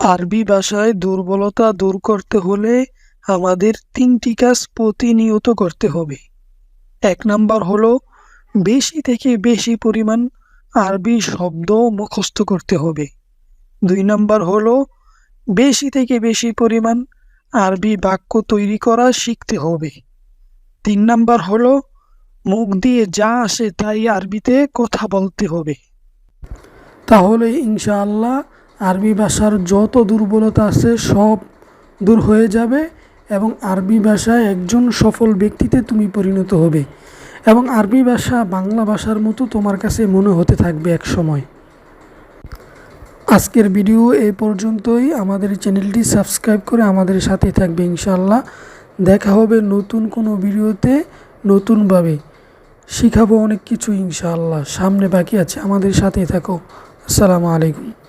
আরবি ভাষায় দুর্বলতা দূর করতে হলে আমাদের তিনটি কাজ প্রতিনিয়ত করতে হবে। এক নাম্বার হলো বেশি থেকে বেশি পরিমাণ আরবি শব্দ মুখস্থ করতে হবে। দুই নাম্বার হলো বেশি থেকে বেশি পরিমাণ আরবি বাক্য তৈরি করা শিখতে হবে। তিন নাম্বার হলো মুখ দিয়ে যা আসে তাই আরবিতে কথা বলতে হবে। তাহলে ইনশাআল্লাহ আরবি ভাষার যত দুর্বলতা আছে সব দূর হয়ে যাবে এবং আরবি ভাষায় একজন সফল ব্যক্তিতে তুমি পরিণত হবে এবং আরবি ভাষা বাংলা ভাষার মতো তোমার কাছে মনে হতে থাকবে এক সময়। আজকের ভিডিও এই পর্যন্তই। আমাদের চ্যানেলটি সাবস্ক্রাইব করে আমাদের সাথে থাকবে ইনশাআল্লাহ। দেখা হবে নতুন কোনো ভিডিওতে নতুনভাবে। শিখাবো অনেক কিছু ইনশাআল্লাহ। সামনে বাকি আছে। আমাদের সাথেই থাকো। আসসালামু আলাইকুম।